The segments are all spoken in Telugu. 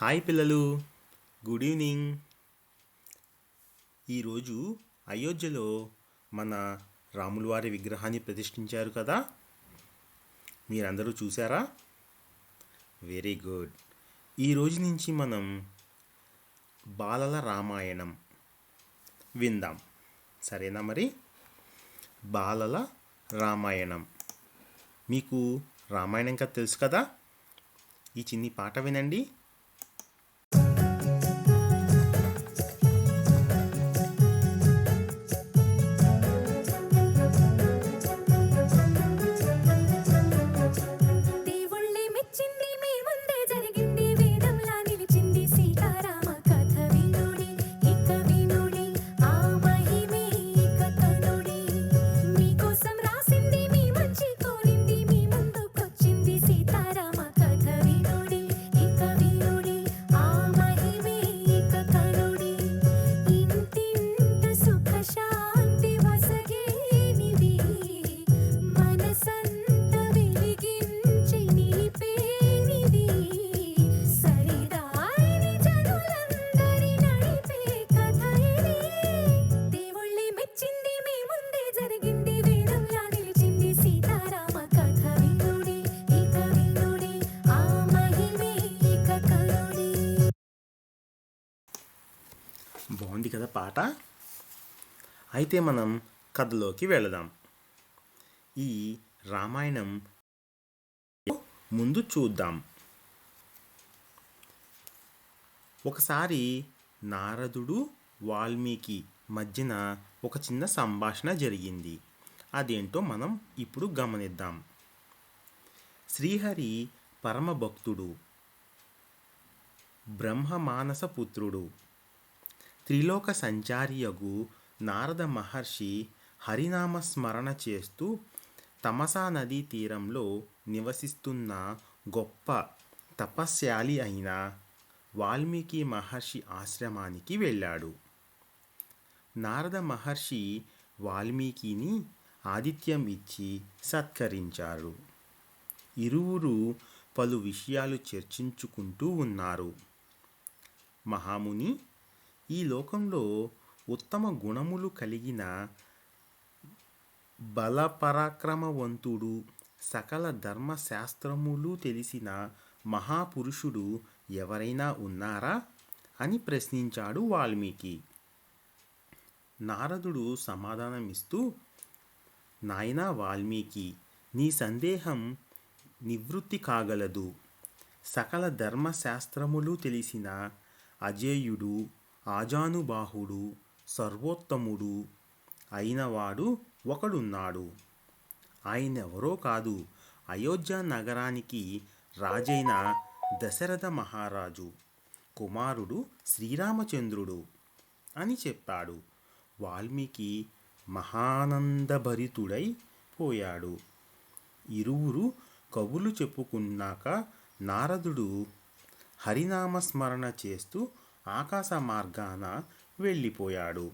హాయ్ పిల్లలు. Good evening. ఈరోజు అయోధ్యలో మన రాములవారి విగ్రహాన్ని ప్రతిష్ఠించారు కదా? మీరందరూ చూసారా వెరీ గుడ్. ఈ రోజు నుంచి మనం బాలల రామాయణం విందాం. సరేనా మరి? బాలల రామాయణం. మీకు రామాయణం కథ తెలుసు కదా? ఈ చిన్ని పాట వినండి. కదా పాట? అయితే మనం కథలోకి వెళదాం. ఈ రామాయణం ముందు చూద్దాం. ఒకసారి నారదుడు వాల్మీకి మధ్యన ఒక చిన్న సంభాషణ జరిగింది. అదేంటో మనం ఇప్పుడు గమనిద్దాం. శ్రీహరి పరమభక్తుడు బ్రహ్మమానస పుత్రుడు త్రిలోక సంచారియగు నారద మహర్షి హరినామ స్మరణ చేస్తూ తమసా నదీ తీరంలో నివసిస్తున్న గొప్ప తపస్యాలి అయిన వాల్మీకి మహర్షి ఆశ్రమానికి వెళ్ళాడు. నారద మహర్షి వాల్మీకిని ఆతిథ్యం ఇచ్చి సత్కరించారు. ఇరువురు పలు విషయాలు చర్చించుకుంటూ ఉన్నారు. మహాముని ఈ లోకంలో ఉత్తమ గుణములు కలిగిన బలపరాక్రమవంతుడు సకల ధర్మశాస్త్రములు తెలిసిన మహాపురుషుడు ఎవరైనా ఉన్నారా? అని ప్రశ్నించాడు వాల్మీకి. నారదుడు సమాధానమిస్తూ నాయనా వాల్మీకి నీ సందేహం నివృత్తి కాగలదు. సకల ధర్మశాస్త్రములు తెలిసిన అజేయుడు ఆజానుబాహుడు సర్వోత్తముడు అయినవాడు ఒకడున్నాడు. ఆయన ఎవరో కాదు అయోధ్య నగరానికి రాజైన దశరథ మహారాజు. కుమారుడు శ్రీరామచంద్రుడు అని చెప్పాడు. వాల్మీకి మహానందభరితుడై పోయాడు. ఇరువురు కబులు చెప్పుకున్నాక నారదుడు హరినామస్మరణ చేస్తూ ఆకాశ మార్గాన వెళ్ళిపోయాడు.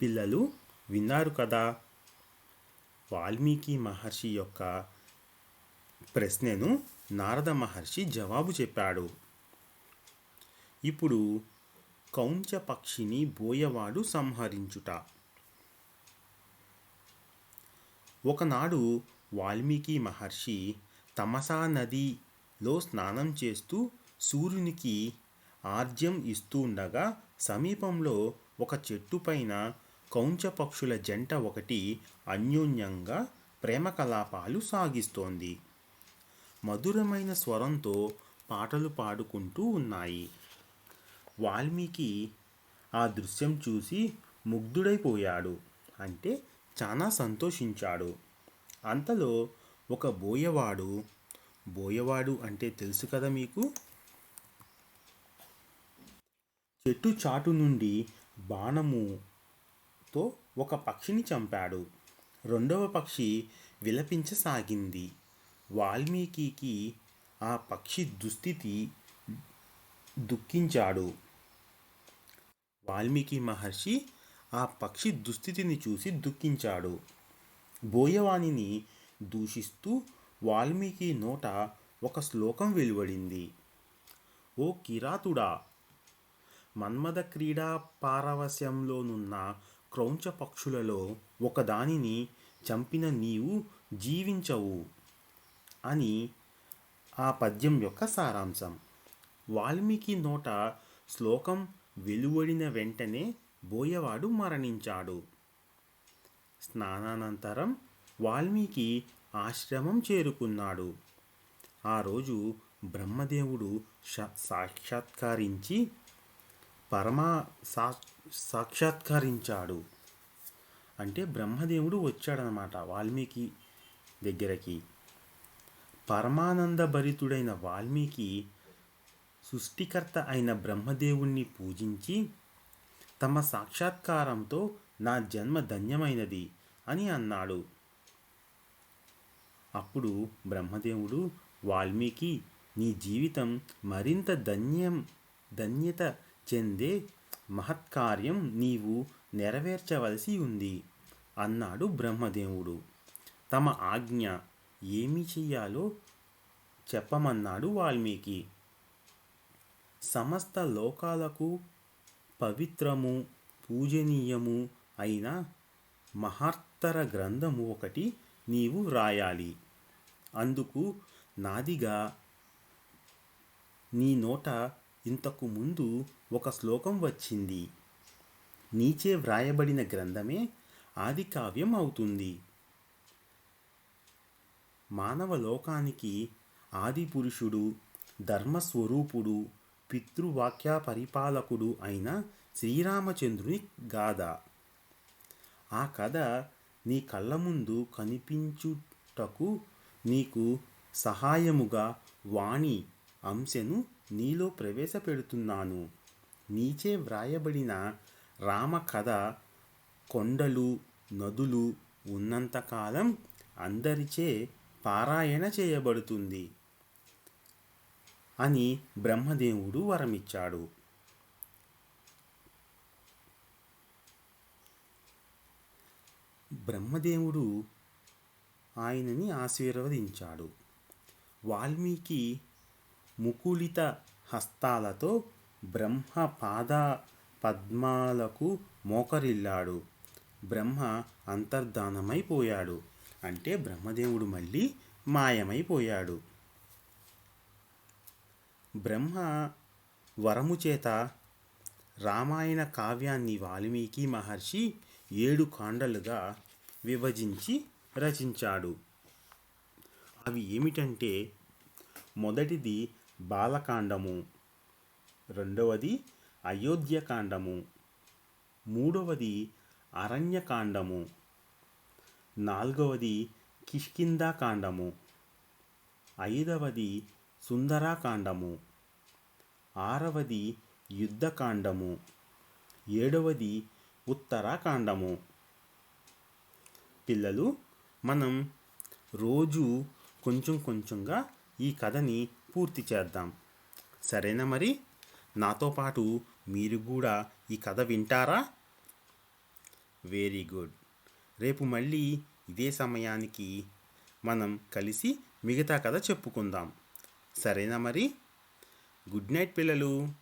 పిల్లలు విన్నారు కదా! వాల్మీకి మహర్షి యొక్క ప్రశ్నను నారద మహర్షి జవాబు చెప్పాడు. ఇప్పుడు కౌంచ పక్షిని బోయవాడు సంహరించుట. ఒకనాడు వాల్మీకి మహర్షి తమసా నది లో స్నానం చేస్తూ సూర్యునికి ఆర్జ్యం ఇస్తూ ఉండగా సమీపంలో ఒక చెట్టు పైన కౌంచ పక్షుల జంట ఒకటి అన్యోన్యంగా ప్రేమ కలాపాలు సాగిస్తోంది. మధురమైన స్వరంతో పాటలు పాడుకుంటూ ఉన్నాయి. వాల్మీకి ఆ దృశ్యం చూసి ముగ్ధుడైపోయాడు. అంటే చాలా సంతోషించాడు. అంతలో ఒక బోయవాడు బోయవాడు అంటే తెలుసు కదా మీకు? చెట్టు చాటు నుండి బాణముతో ఒక పక్షిని చంపాడు. రెండవ పక్షి విలపించసాగింది. వాల్మీకి ఆ పక్షి దుస్థితి దుఃఖించాడు. వాల్మీకి మహర్షి ఆ పక్షి దుస్థితిని చూసి దుఃఖించాడు. బోయవాణిని దూషిస్తూ వాల్మీకి నోట ఒక శ్లోకం వెలువడింది. ఓ కిరాతుడా! మన్మథ క్రీడా పారవశ్యంలోనున్న క్రౌంచ పక్షులలో ఒకదానిని చంపిన నీవు జీవించవు అని ఆ పద్యం యొక్క సారాంశం. వాల్మీకి నోట శ్లోకం వెలువడిన వెంటనే బోయవాడు మరణించాడు. స్నానానంతరం వాల్మీకి ఆశ్రమం చేరుకున్నాడు. ఆ రోజు బ్రహ్మదేవుడు సాక్షాత్కరించి పరమా సా సాక్షాత్కరించాడు. అంటే బ్రహ్మదేవుడు వచ్చాడనమాట వాల్మీకి దగ్గరకి. పరమానంద భరితుడైన వాల్మీకి సృష్టికర్త అయిన బ్రహ్మదేవుణ్ణి పూజించి తమ సాక్షాత్కారంతో నా జన్మ ధన్యమైనది అని అన్నాడు. అప్పుడు బ్రహ్మదేవుడు వాల్మీకి నీ జీవితం మరింత ధన్యం ధన్యత చెందే మహత్కార్యం నీవు నెరవేర్చవలసి ఉంది అన్నాడు బ్రహ్మదేవుడు. తమ ఆజ్ఞ ఏమి చెయ్యాలో చెప్పమన్నాడు వాల్మీకి. సమస్త లోకాలకు పవిత్రము పూజనీయము అయిన మహత్తర గ్రంథము ఒకటి నీవు రాయాలి. అందుకు నాదిగా నీ నోట ఇంతకు ముందు ఒక శ్లోకం వచ్చింది. నీచే వ్రాయబడిన గ్రంథమే ఆది కావ్యం అవుతుంది. మానవ లోకానికి ఆది పురుషుడు ధర్మస్వరూపుడు పితృవాక్య పరిపాలకుడు అయిన శ్రీరామచంద్రుని గాథ. ఆ కథ నీ కళ్ళ ముందు కనిపించుటకు నీకు సహాయముగా వాణి అంశను నీలో ప్రవేశపెడుతున్నాను. నీచే వ్రాయబడిన రామ కథ కొండలు నదులు ఉన్నంతకాలం అందరిచే పారాయణ చేయబడుతుంది అని బ్రహ్మదేవుడు వరమిచ్చాడు. బ్రహ్మదేవుడు ఆయనని ఆశీర్వదించాడు. వాల్మీకి ముకుళిత హస్తాలతో బ్రహ్మ పాద పద్మాలకు మోకరిల్లాడు. బ్రహ్మ అంతర్ధానమైపోయాడు అంటే బ్రహ్మదేవుడు మళ్ళీ మాయమైపోయాడు బ్రహ్మ వరము చేత రామాయణ కావ్యాన్ని వాల్మీకి మహర్షి ఏడు కాండలుగా విభజించి రచించాడు. అవి ఏమిటంటే మొదటిది బాలకాండము రెండవది అయోధ్యకాండము మూడవది అరణ్యకాండము నాలుగవది కిష్కిందాకాండము ఐదవది సుందరాకాండము ఆరవది యుద్ధకాండము ఏడవది ఉత్తరాకాండము. పిల్లలు మనం రోజు కొంచెం కొంచెంగా ఈ కథని పూర్తి చేద్దాం. సరేనా మరి? నాతో పాటు మీరు కూడా ఈ కథ వింటారా? Very good. రేపు మళ్ళీ ఇదే సమయానికి మనం కలిసి మిగతా కథ చెప్పుకుందాం. సరేనా మరి? గుడ్ నైట్ పిల్లలు.